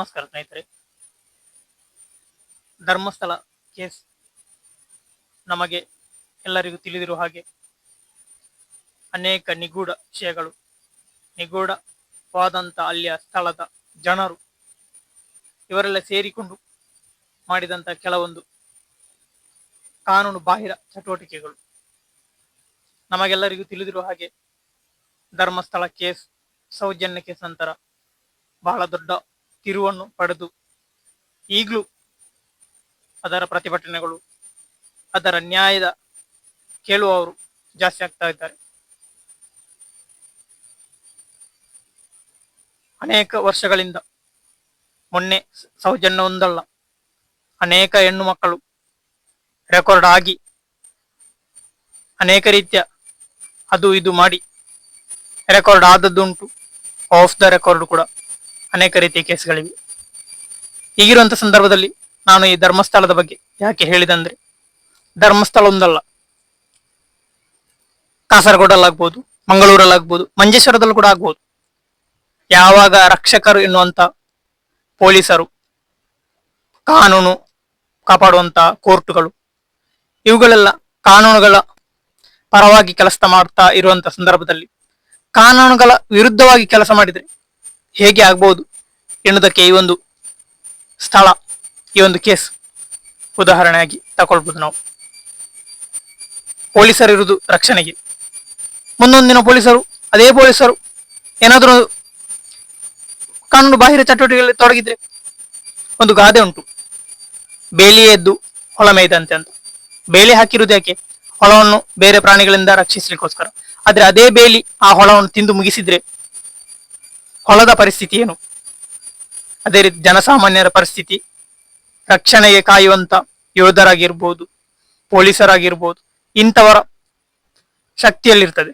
ನಮಸ್ಕಾರ ಸ್ನೇಹಿತರೆ. ಧರ್ಮಸ್ಥಳ ಕೇಸ್ ನಮಗೆ ಎಲ್ಲರಿಗೂ ತಿಳಿದಿರುವ ಹಾಗೆ ಅನೇಕ ನಿಗೂಢ ವಿಷಯಗಳು ನಿಗೂಢವಾದಂಥ ಅಲ್ಲಿಯ ಸ್ಥಳದ ಜನರು ಇವರೆಲ್ಲ ಸೇರಿಕೊಂಡು ಮಾಡಿದಂಥ ಕೆಲವೊಂದು ಕಾನೂನು ಬಾಹಿರ ಚಟುವಟಿಕೆಗಳು ನಮಗೆಲ್ಲರಿಗೂ ತಿಳಿದಿರುವ ಹಾಗೆ ಧರ್ಮಸ್ಥಳ ಕೇಸ್, ಸೌಜನ್ಯ ಕೇಸ್ ನಂತರ ಬಹಳ ದೊಡ್ಡ ತಿರುವನ್ನು ಪಡೆದು ಈಗಲೂ ಅದರ ಪ್ರತಿಭಟನೆಗಳು, ಅದರ ನ್ಯಾಯದ ಕೇಳುವವರು ಜಾಸ್ತಿ ಆಗ್ತಾ ಇದ್ದಾರೆ. ಅನೇಕ ವರ್ಷಗಳಿಂದ ಮೊನ್ನೆ ಸೌಜನ್ಯ ಒಂದಲ್ಲ ಅನೇಕ ಹೆಣ್ಣು ಮಕ್ಕಳು ರೆಕಾರ್ಡ್ ಆಗಿ ಅನೇಕ ರೀತಿಯ ಅದು ಇದು ಮಾಡಿ ರೆಕಾರ್ಡ್ ಆದದ್ದುಂಟು ಆಫ್ ದ ರೆಕಾರ್ಡ್ ಕೂಡ. ಅನೇಕ ರೀತಿಯ ಕೇಸ್ಗಳಿವೆ. ಈಗಿರುವಂತ ಸಂದರ್ಭದಲ್ಲಿ ನಾನು ಈ ಧರ್ಮಸ್ಥಳದ ಬಗ್ಗೆ ಯಾಕೆ ಹೇಳಿದಂದ್ರೆ ಧರ್ಮಸ್ಥಳ ಒಂದಲ್ಲ ಕಾಸರಗೋಡಲ್ಲಾಗ್ಬೋದು, ಮಂಗಳೂರಲ್ಲಾಗ್ಬೋದು, ಮಂಜೇಶ್ವರದಲ್ಲೂ ಕೂಡ ಆಗ್ಬೋದು. ಯಾವಾಗ ರಕ್ಷಕರು ಎನ್ನುವಂತ ಪೊಲೀಸರು, ಕಾನೂನು ಕಾಪಾಡುವಂತ ಕೋರ್ಟ್ಗಳು, ಇವುಗಳೆಲ್ಲ ಕಾನೂನುಗಳ ಪರವಾಗಿ ಕೆಲಸ ಮಾಡ್ತಾ ಇರುವಂತ ಸಂದರ್ಭದಲ್ಲಿ, ಕಾನೂನುಗಳ ವಿರುದ್ಧವಾಗಿ ಕೆಲಸ ಮಾಡಿದ್ರೆ ಹೇಗೆ ಆಗ್ಬಹುದು ಎನ್ನುವುದಕ್ಕೆ ಈ ಒಂದು ಸ್ಥಳ, ಈ ಒಂದು ಕೇಸ್ ಉದಾಹರಣೆಯಾಗಿ ತಗೊಳ್ಬಹುದು ನಾವು. ಪೊಲೀಸರಿರುವುದು ರಕ್ಷಣೆಗೆ. ಮುಂದೊಂದಿನ ಪೊಲೀಸರು, ಅದೇ ಪೊಲೀಸರು ಏನಾದರೂ ಕಾನೂನು ಬಾಹಿರ ಚಟುವಟಿಕೆಗಳಲ್ಲಿ ತೊಡಗಿದ್ರೆ ಒಂದು ಗಾದೆ ಉಂಟು. ಬೇಲಿ ಎದ್ದು ಹೊಳ ಮೇಯ್ದಂತೆ ಅಂತ. ಬೇಲಿ ಹಾಕಿರುವುದು ಯಾಕೆ? ಹೊಳವನ್ನು ಬೇರೆ ಪ್ರಾಣಿಗಳಿಂದ ರಕ್ಷಿಸಲಿಕ್ಕೋಸ್ಕರ. ಆದ್ರೆ ಅದೇ ಬೇಲಿ ಆ ಹೊಳವನ್ನು ತಿಂದು ಮುಗಿಸಿದ್ರೆ ಹೊಲದ ಪರಿಸ್ಥಿತಿ ಏನು? ಅದೇ ರೀತಿ ಜನಸಾಮಾನ್ಯರ ಪರಿಸ್ಥಿತಿ. ರಕ್ಷಣೆಗೆ ಕಾಯುವಂತ ಯೋಧರಾಗಿರ್ಬೋದು, ಪೊಲೀಸರಾಗಿರ್ಬೋದು, ಇಂಥವರ ಶಕ್ತಿಯಲ್ಲಿರ್ತದೆ.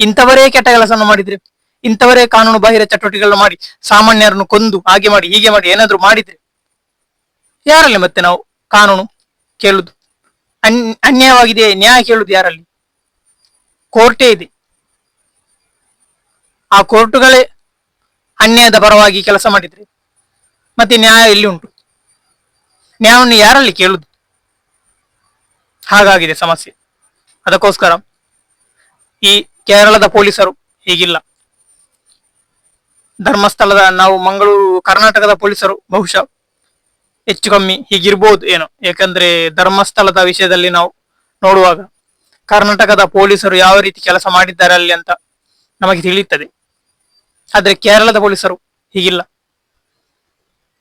ಇಂಥವರೇ ಕೆಟ್ಟ ಕೆಲಸವನ್ನು ಮಾಡಿದ್ರೆ, ಇಂಥವರೇ ಕಾನೂನು ಬಾಹಿರ ಚಟುವಟಿಕೆಗಳನ್ನು ಮಾಡಿ, ಸಾಮಾನ್ಯರನ್ನು ಕೊಂದು, ಹಾಗೆ ಮಾಡಿ, ಹೀಗೆ ಮಾಡಿ, ಏನಾದರೂ ಮಾಡಿದ್ರೆ, ಯಾರಲ್ಲಿ ಮತ್ತೆ ನಾವು ಕಾನೂನು ಕೇಳುದು? ಅನ್, ಅನ್ಯಾಯವಾಗಿದೆ, ನ್ಯಾಯ ಕೇಳುದು ಯಾರಲ್ಲಿ? ಕೋರ್ಟೇ ಇದೆ. ಆ ಕೋರ್ಟುಗಳೇ ಅನ್ಯಾಯದ ಪರವಾಗಿ ಕೆಲಸ ಮಾಡಿದ್ರೆ. ಮತ್ತೆ ನ್ಯಾಯ ಎಲ್ಲಿ ಉಂಟು. ನ್ಯಾಯವನ್ನು ಯಾರಲ್ಲಿ ಕೇಳುದು? ಹಾಗಾಗಿದೆ ಸಮಸ್ಯೆ. ಅದಕ್ಕೋಸ್ಕರ ಈ ಕೇರಳದ ಪೊಲೀಸರು ಹೀಗಿಲ್ಲ. ಧರ್ಮಸ್ಥಳದ ನಾವು ಮಂಗಳೂರು, ಕರ್ನಾಟಕದ ಪೊಲೀಸರು ಬಹುಶಃ ಹೆಚ್ಚು ಕಮ್ಮಿ ಹೀಗಿರ್ಬೋದು ಏನೋ. ಯಾಕಂದ್ರೆ ಧರ್ಮಸ್ಥಳದ ವಿಷಯದಲ್ಲಿ ನಾವು ನೋಡುವಾಗ ಕರ್ನಾಟಕದ ಪೊಲೀಸರು ಯಾವ ರೀತಿ ಕೆಲಸ ಮಾಡಿದ್ದಾರೆ ಅಲ್ಲಿ ಅಂತ ನಮಗೆ ತಿಳಿಯುತ್ತದೆ. ಆದ್ರೆ ಕೇರಳದ ಪೊಲೀಸರು ಹೀಗಿಲ್ಲ.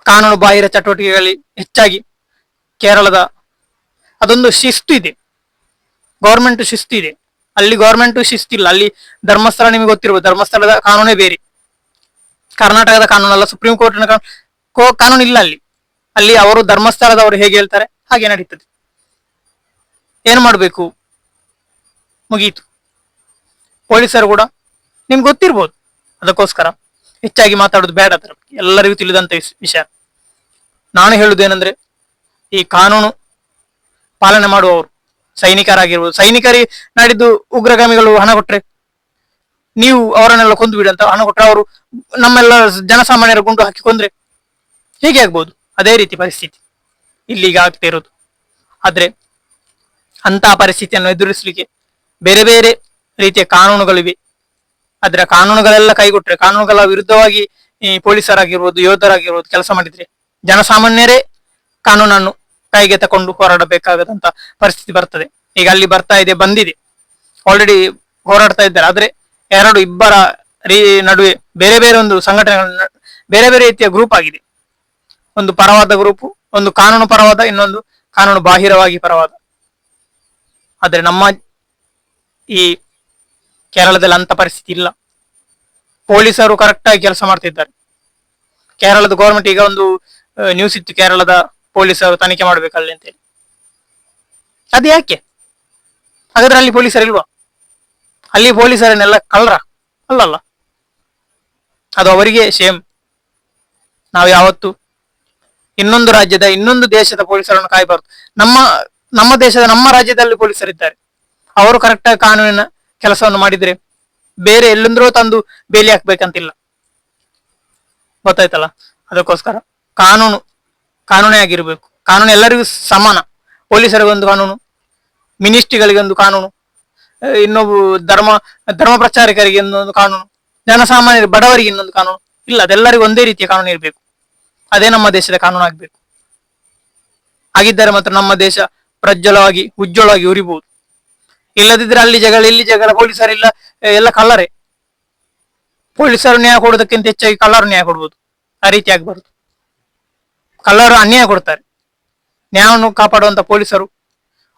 ಕಾನೂನು ಬಾಹಿರ ಚಟುವಟಿಕೆಗಳಲ್ಲಿ ಹೆಚ್ಚಾಗಿ ಕೇರಳದ ಅದೊಂದು ಶಿಸ್ತು ಇದೆ. ಗೌರ್ಮೆಂಟ್ ಶಿಸ್ತು ಇದೆ. ಅಲ್ಲಿ ಗೌರ್ಮೆಂಟ್ ಶಿಸ್ತಿಲ್ಲ ಅಲ್ಲಿ ಧರ್ಮಸ್ಥಳ ನಿಮಗೆ ಗೊತ್ತಿರ್ಬೋದು. ಧರ್ಮಸ್ಥಳದ ಕಾನೂನೇ ಬೇರೆ. ಕರ್ನಾಟಕದ ಕಾನೂನಲ್ಲ, ಸುಪ್ರೀಂ ಕೋರ್ಟ್ನ ಕಾನೂನು ಇಲ್ಲ ಅಲ್ಲಿ. ಅಲ್ಲಿ ಅವರು ಧರ್ಮಸ್ಥಳದವರು ಹೇಗೆ ಹೇಳ್ತಾರೆ, ಹಾಗೆ ನಡೀತದೆ. ಏನು ಮಾಡಬೇಕು? ಮುಗೀತು. ಪೊಲೀಸರು ಕೂಡ ನಿಮ್ಗೆ ಗೊತ್ತಿರ್ಬೋದು. ಅದಕ್ಕೋಸ್ಕರ ಹೆಚ್ಚಾಗಿ ಮಾತಾಡೋದು ಬೇಡ ಅದರ ಬಗ್ಗೆ. ಎಲ್ಲರಿಗೂ ತಿಳಿದಂತ ವಿಷ- ವಿಷಯ. ನಾನು ಹೇಳುದು ಏನಂದ್ರೆ, ಈ ಕಾನೂನು ಪಾಲನೆ ಮಾಡುವವರು, ಸೈನಿಕರಾಗಿರ್ಬೋದು. ಸೈನಿಕರಿ ನಾಡಿದ್ದು ಉಗ್ರಗಾಮಿಗಳು ಹಣ ಕೊಟ್ರೆ, ನೀವು ಅವರನ್ನೆಲ್ಲ ಕೊಂದು ಬಿಡಿ ಅಂತ ಹಣ ಕೊಟ್ಟರೆ ಅವರು ನಮ್ಮೆಲ್ಲ ಜನಸಾಮಾನ್ಯರ ಗುಂಡು ಹಾಕಿ ಕೊಂದ್ರೆ ಹೇಗೆ ಆಗ್ಬೋದು? ಅದೇ ರೀತಿ ಪರಿಸ್ಥಿತಿ. ಇಲ್ಲಿಗ ಆಗ್ತಾ ಇರೋದು. ಆದ್ರೆ ಅಂತಹ ಪರಿಸ್ಥಿತಿಯನ್ನು ಎದುರಿಸಲಿಕ್ಕೆ ಬೇರೆ ಬೇರೆ ರೀತಿಯ ಕಾನೂನುಗಳಿವೆ. ಆದ್ರೆ ಕಾನೂನುಗಳೆಲ್ಲ ಕೈಗೊಟ್ರೆ ಕಾನೂನುಗಳ ವಿರುದ್ಧವಾಗಿ ಈ ಪೊಲೀಸರಾಗಿರ್ಬೋದು, ಯೋಧರಾಗಿರ್ಬೋದು ಕೆಲಸ ಮಾಡಿದ್ರೆ ಜನಸಾಮಾನ್ಯರೇ ಕಾನೂನನ್ನು ಕೈಗೆ ತಕೊಂಡು ಹೋರಾಡಬೇಕಾಗದಂತ ಪರಿಸ್ಥಿತಿ ಬರ್ತದೆ. ಈಗ ಅಲ್ಲಿ ಬರ್ತಾ ಇದೆ, ಬಂದಿದೆ. ಆಲ್ರೆಡಿ ಹೋರಾಡ್ತಾ ಇದ್ದಾರೆ. ಆದ್ರೆ ಎರಡು ಇಬ್ಬರ ರೀ ನಡುವೆ ಬೇರೆ ಬೇರೆ ಒಂದು ಸಂಘಟನೆಗಳ ಬೇರೆ ಬೇರೆ ರೀತಿಯ ಗ್ರೂಪ್ ಆಗಿದೆ. ಒಂದು ಪರವಾದ ಗ್ರೂಪ್ ಒಂದು ಕಾನೂನು ಪರವಾದ, ಇನ್ನೊಂದು ಕಾನೂನು ಬಾಹಿರವಾಗಿ ಪರವಾದ. ಆದ್ರೆ ನಮ್ಮ ಈ ಕೇರಳದಲ್ಲಿ ಅಂತ ಪರಿಸ್ಥಿತಿ ಇಲ್ಲ. ಪೊಲೀಸರು ಕರೆಕ್ಟ್ ಆಗಿ ಕೆಲಸ ಮಾಡ್ತಿದ್ದಾರೆ. ಕೇರಳದ ಗೌರ್ಮೆಂಟ್ ಈಗ ಒಂದು ನ್ಯೂಸ್ ಇತ್ತು ಕೇರಳದ ಪೊಲೀಸರು ತನಿಖೆ ಮಾಡ್ಬೇಕಲ್ಲಿ ಅಂತೇಳಿ ಅದು ಯಾಕೆ? ಹಾಗಾದ್ರೆ ಅಲ್ಲಿ ಪೊಲೀಸರು ಇಲ್ವಾ? ಅಲ್ಲಿ ಪೊಲೀಸರನ್ನೆಲ್ಲ ಕಳ್ರ? ಅಲ್ಲಲ್ಲ. ಅದು ಅವರಿಗೆ ಸೇಮ್ ನಾವು ಯಾವತ್ತು ಇನ್ನೊಂದು ರಾಜ್ಯದ, ಇನ್ನೊಂದು ದೇಶದ ಪೊಲೀಸರನ್ನು ಕಾಯಬಾರದು. ನಮ್ಮ ನಮ್ಮ ದೇಶದ, ನಮ್ಮ ರಾಜ್ಯದಲ್ಲಿ ಪೊಲೀಸರಿದ್ದಾರೆ. ಅವರು ಕರೆಕ್ಟಾಗಿ ಕಾನೂನಿನ ಕೆಲಸವನ್ನು ಮಾಡಿದ್ರೆ ಬೇರೆ ಎಲ್ಲಂದ್ರೂ ತಂದು ಬೇಲಿ ಹಾಕ್ಬೇಕಂತಿಲ್ಲ. ಗೊತ್ತಾಯ್ತಲ್ಲ? ಅದಕ್ಕೋಸ್ಕರ ಕಾನೂನು, ಕಾನೂನೇ ಆಗಿರ್ಬೇಕು. ಕಾನೂನು ಎಲ್ಲರಿಗೂ ಸಮಾನ. ಪೊಲೀಸರಿಗೊಂದು ಕಾನೂನು, ಮಿನಿಸ್ಟ್ರಿಗಳಿಗೊಂದು ಕಾನೂನು ಇನ್ನೊಬ್ಬ ಧರ್ಮ ಧರ್ಮ ಪ್ರಚಾರಕರಿಗೆ ಇನ್ನೊಂದು ಕಾನೂನು, ಜನಸಾಮಾನ್ಯರು ಬಡವರಿಗೆ ಇನ್ನೊಂದು ಕಾನೂನು. ಇಲ್ಲ, ಅದೆಲ್ಲರಿಗೂ ಒಂದೇ ರೀತಿಯ ಕಾನೂನು ಇರಬೇಕು. ಅದೇ ನಮ್ಮ ದೇಶದ ಕಾನೂನು ಆಗಬೇಕು. ಹಾಗಿದ್ದರೆ ಮಾತ್ರ ನಮ್ಮ ದೇಶ ಪ್ರಜ್ವಲವಾಗಿ, ಉಜ್ವಲವಾಗಿ ಉರಿಬಹುದು ಇಲ್ಲದಿದ್ರೆ ಅಲ್ಲಿ ಜಗಳ, ಇಲ್ಲಿ ಜಗಳ ಪೊಲೀಸರಿಲ್ಲ ಎಲ್ಲ ಕಳ್ಳರೆ. ಪೊಲೀಸರು ನ್ಯಾಯ ಕೊಡೋದಕ್ಕಿಂತ ಹೆಚ್ಚಾಗಿ ಕಳ್ಳರು ನ್ಯಾಯ ಕೊಡ್ಬೋದು. ಆ ರೀತಿ ಆಗ್ಬಾರ್ದು ಕಳ್ಳರು ಅನ್ಯಾಯ ಕೊಡ್ತಾರೆ. ನ್ಯಾಯವನ್ನು ಕಾಪಾಡುವಂತ ಪೊಲೀಸರು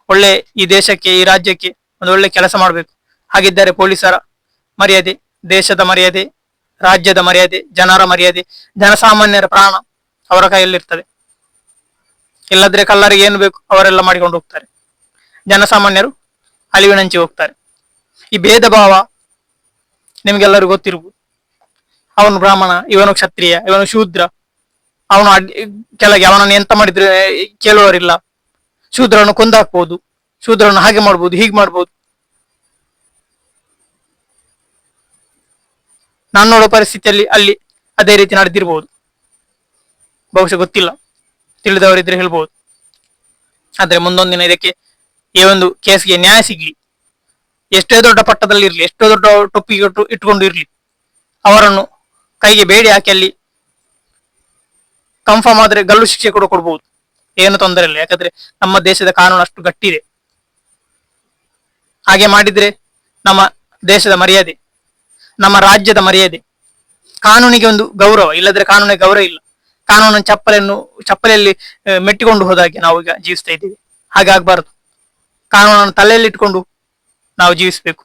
ಒಳ್ಳೆ ಈ ದೇಶಕ್ಕೆ, ಈ ರಾಜ್ಯಕ್ಕೆ ಒಂದು ಒಳ್ಳೆ ಕೆಲಸ ಮಾಡಬೇಕು. ಹಾಗಿದ್ದರೆ ಪೊಲೀಸರ ಮರ್ಯಾದೆ, ದೇಶದ ಮರ್ಯಾದೆ, ರಾಜ್ಯದ ಮರ್ಯಾದೆ, ಜನರ ಮರ್ಯಾದೆ, ಜನಸಾಮಾನ್ಯರ ಪ್ರಾಣ ಅವರ ಕೈಯಲ್ಲಿರ್ತದೆ. ಇಲ್ಲದ್ರೆ ಕಳ್ಳರಿಗೆ ಏನು ಬೇಕು? ಅವರೆಲ್ಲ ಮಾಡಿಕೊಂಡು ಹೋಗ್ತಾರೆ. ಜನಸಾಮಾನ್ಯರು ಅಳಿವಿನಂಚಿ ಹೋಗ್ತಾರೆ. ಈ ಭೇದ ಭಾವ ನಿಮ್ಗೆಲ್ಲರಿಗೂ ಗೊತ್ತಿರ್ಬೋದು. ಅವನು ಬ್ರಾಹ್ಮಣ, ಇವನು ಕ್ಷತ್ರಿಯ, ಇವನು ಶೂದ್ರ. ಅವನು ಕೆಳಗೆ ಅವನನ್ನು ಎಂತ ಮಾಡಿದ್ರೆ ಕೇಳುವವರಿಲ್ಲ. ಶೂದ್ರನ್ನು ಕೊಂದಾಕ್ಬೋದು ಶೂದ್ರನ್ನು ಹಾಗೆ ಮಾಡ್ಬೋದು, ಹೀಗೆ ಮಾಡ್ಬೋದು. ನಾನು ನೋಡೋ ಪರಿಸ್ಥಿತಿಯಲ್ಲಿ ಅಲ್ಲಿ ಅದೇ ರೀತಿ ನಡೆದಿರ್ಬೋದು. ಬಹುಶಃ ಗೊತ್ತಿಲ್ಲ. ತಿಳಿದವರಿದ್ರೆ ಹೇಳ್ಬೋದು. ಆದ್ರೆ ಮುಂದೊಂದಿನ ಇದಕ್ಕೆ ಈ ಒಂದು ಕೇಸ್ಗೆ ನ್ಯಾಯ ಸಿಗ್ಲಿ. ಎಷ್ಟೇ ದೊಡ್ಡ ಪಟ್ಟದಲ್ಲಿ ಇರ್ಲಿ, ಎಷ್ಟೋ ದೊಡ್ಡ ಟೊಪ್ಪಿಗೆ ಇಟ್ಟು- ಇರಲಿ. ಅವರನ್ನು ಕೈಗೆ ಬೇಡಿ ಹಾಕಿ ಅಲ್ಲಿ ಕನ್ಫರ್ಮ್ ಆದ್ರೆ ಗಲ್ಲು ಶಿಕ್ಷೆ ಕೂಡ ಕೊಡ್ಬೋದು. ಏನು ತೊಂದರೆ ಇಲ್ಲ. ಯಾಕಂದ್ರೆ ನಮ್ಮ ದೇಶದ ಕಾನೂನು ಅಷ್ಟು ಗಟ್ಟಿದೆ. ಹಾಗೆ ಮಾಡಿದ್ರೆ ನಮ್ಮ ದೇಶದ ಮರ್ಯಾದೆ, ನಮ್ಮ ರಾಜ್ಯದ ಮರ್ಯಾದೆ. ಕಾನೂನಿಗೆ ಒಂದು ಗೌರವ, ಇಲ್ಲದ್ರೆ ಕಾನೂನಿಗೆ ಗೌರವ ಇಲ್ಲ. ಕಾನೂನಿನ ಚಪ್ಪಲೆಯನ್ನು ಚಪ್ಪಲೆಯಲ್ಲಿ ಮೆಟ್ಟಿಕೊಂಡು ಹೋದಾಗೆ ನಾವು ಈಗ ಜೀವಿಸ್ತಾ ಇದ್ದೀವಿ. ಹಾಗೆ ಆಗ್ಬಾರ್ದು. ಕಾನೂನನ್ನು ತಲೆಯಲ್ಲಿ ಇಟ್ಕೊಂಡು ನಾವು ಜೀವಿಸಬೇಕು.